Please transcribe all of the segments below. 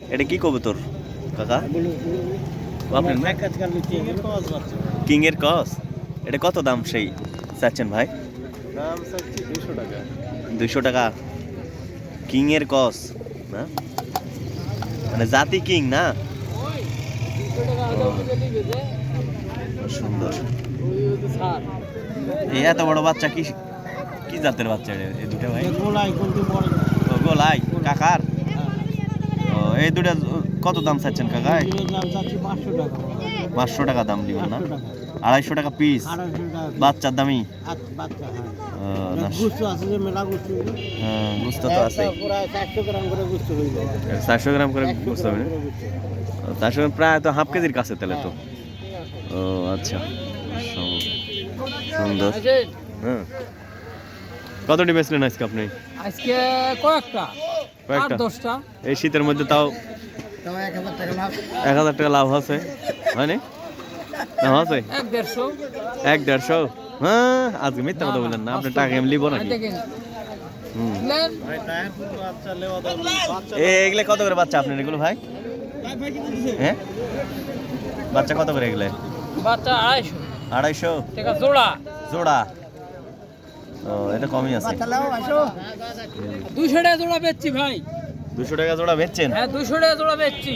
এটা কি কবুতর কাকা? কিং এর কস এটা কত দাম সেই চাচ্ছেন ভাই? দাম চাচ্ছি দুশো টাকা। দুইশো টাকা। কিং এর কস না? মানে জাতি কিং না? সুন্দর। এই এত বড় বাচ্চা কি কি জাতের বাচ্চা এই দুটো ভাই? গোলাই। কাকার? এই দুটা কত দাম চাচ্ছেন কাকা? পাঁচশো টাকা। দাম দিবেন না? আড়াইশো টাকা পিস বাচ্চার ও, না, হ্যাঁ, আছে চারশো গ্রাম করে গুস্ত হবে? চারশো গ্রাম প্রায় তো হাফ কেজির কাছে তাহলে তো। ও আচ্ছা। সুন্দর। হ্যাঁ। কতটি বেচলেন আজকে আপনি? আজকে কয়েকটা। কয়েকটা। দশটা। এই শীতের মধ্যে তাও এক হাজার টাকা লাভ। আছে। হয়নি? আছে? এক দেড়শো। এক দেড়শো? হ্যাঁ আজকে মিথ্যা কথা বললেন না। আপনি টাকা এমনি লিব নাকি? এগুলো কত করে বাচ্চা আপনার এগুলো ভাই? হ্যাঁ? বাচ্চা কত করে এগুলো? বাচ্চা আড়াইশো। আড়াইশো? টাকা জোড়া। এটা কমই আছে। দুইশো টাকা জোড়া বেচছি ভাই। দুশো টাকা জোড়া বেচছেন? হ্যাঁ দুইশো টাকা জোড়া বেচছি।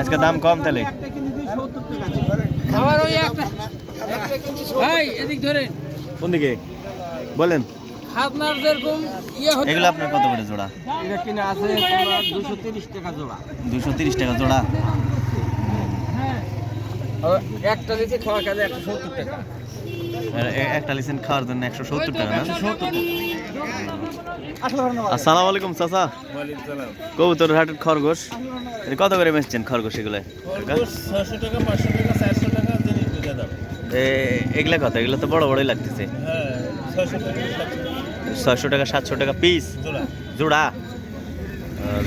আজকে দাম কম তাহলে? আবার ওই একটা ভাই এদিক ধরেন কোন দিকে? বলেন। আপনার যেরকম ইয়ে এগুলো আপনার কত করে জোড়া? এটা কিনা আছে দুশো তিরিশ টাকা জোড়া। দুশো তিরিশ টাকা জোড়া। একটা দিতে খাওয়া কাজে একশো সত্তর টাকা। একটা লিসেন খাওয়ার জন্য একশো সত্তর টাকা না? আসসালামু আলাইকুম চাচা। কবুতর হাটের খরগোশ। কত করে বেচছেন খরগোশ এগুলো? এগুলা কত? এগুলো তো বড় বড়ই লাগতেছে। হ্যাঁ টাকা ছয়শো টাকা সাতশো টাকা পিস জোড়া।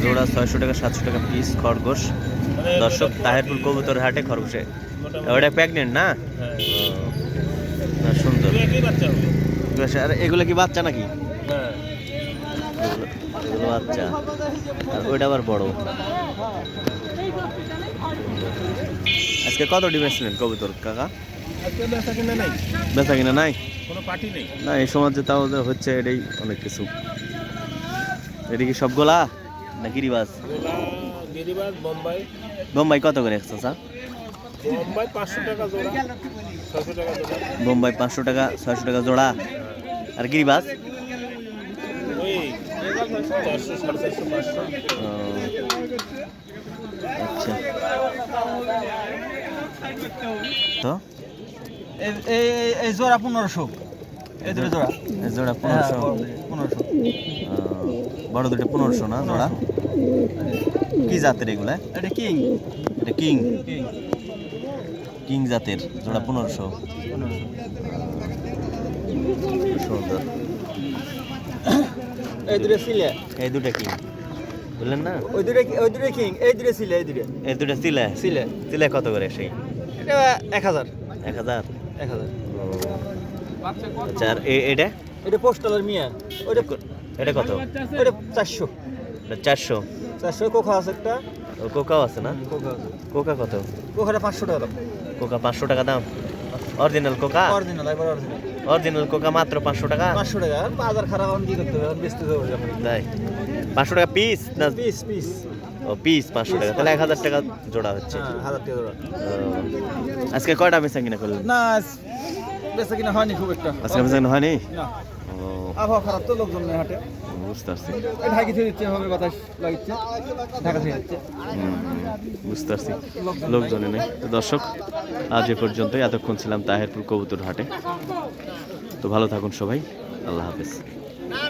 জোড়া? ছয়শো টাকা সাতশো টাকা পিস খরগোশ। মানে দর্শক তাহেরপুর কবুতর হাটে খরগোশে। ওটা প্রেগনেন্ট না? হ্যাঁ। না, বাচ্চা হবে। বেশ, আর এগুলো কি বাচ্চা নাকি? হ্যাঁ। এগুলো- বাচ্চা। আর ওইটা আবার বড়। আজকে কত ডিমেছিলেন কবুতর কাকা? বেচা কিনা নাই। না এই সমাজে তাও হচ্ছে এটাই অনেক কিছু। এটা কি সবগুলা না গিরিবাজ গোলা গিরিবাজ বোম্বাই। বোম্বাই কত করে স্যার? বোম্বাই পাঁচশো টাকা জোড়া। ছশো টাকা জোড়া। বোম্বাই পাঁচশো টাকা ছয়শো টাকা জোড়া। আর ও, আচ্ছা। তো? এই জোড়া পনেরোশো। এই দুটো জোড়া। এই জোড়া পনেরোশো। পনেরোশো। বড় দুটো পনেরোশো না জোড়া? কি জাতের এগুলা? এটা কিং। এটা কিং। কিং। কিং জাতের জোড়া পনেরোশো। সুন্দর এই দুটো সিলে। এই দুটা কিং। বুঝলেন না? ওই দুটো ওই দুটো কিং এই দুটো সিলে এই দুটো। এই দুটা সিলে? সিলে। সিলে কত করে সেই? এটা এক হাজার। এক হাজার? এক হাজার। আচ্ছা আর এ- এটা? এটা পোস্টালের মিয়া। ওইটা এটা কত? ওইটা চারশো। চারশো। চারশো কোখা আছে একটা। কোকাও আছে না? আছে। কোকা কত? কোখাটা পাঁচশো টাকা কোকা পাঁচশো টাকা দাম? অরিজিনাল কোকা? অরিজিনাল একবার অরিজিনাল অরিজিনাল কোকা মাত্র পাঁচশো টাকা? পাঁচশো টাকা। বাজার খারাপ এখন কি করতে হবে? বেচতে যাব। তাই। পাঁচশো টাকা পিস না? পিস পিস ও পিস পাঁচশো টাকা। তাহলে এক হাজার টাকা জোড়া হচ্ছে। হ্যাঁ হাজার টাকা জোড়া। আজকে কয়টা বেচা কিনা করলেন? না বেচা কিনা হয়নি খুব একটা। আজকে বেচা কিনা হয়নি? আবহাওয়া খারাপ তো লোকজন নেই হাটে। বুঝতে পারছি। ঢাকি দিচ্ছে হবে বাতাস ঢাকা বুঝতে পারছি। লোকজনে নেই। তো দর্শক আজ এ পর্যন্তই। এতক্ষণ ছিলাম তাহেরপুর কবুতর হাটে তো ভালো থাকুন সবাই। আল্লাহ হাফেজ।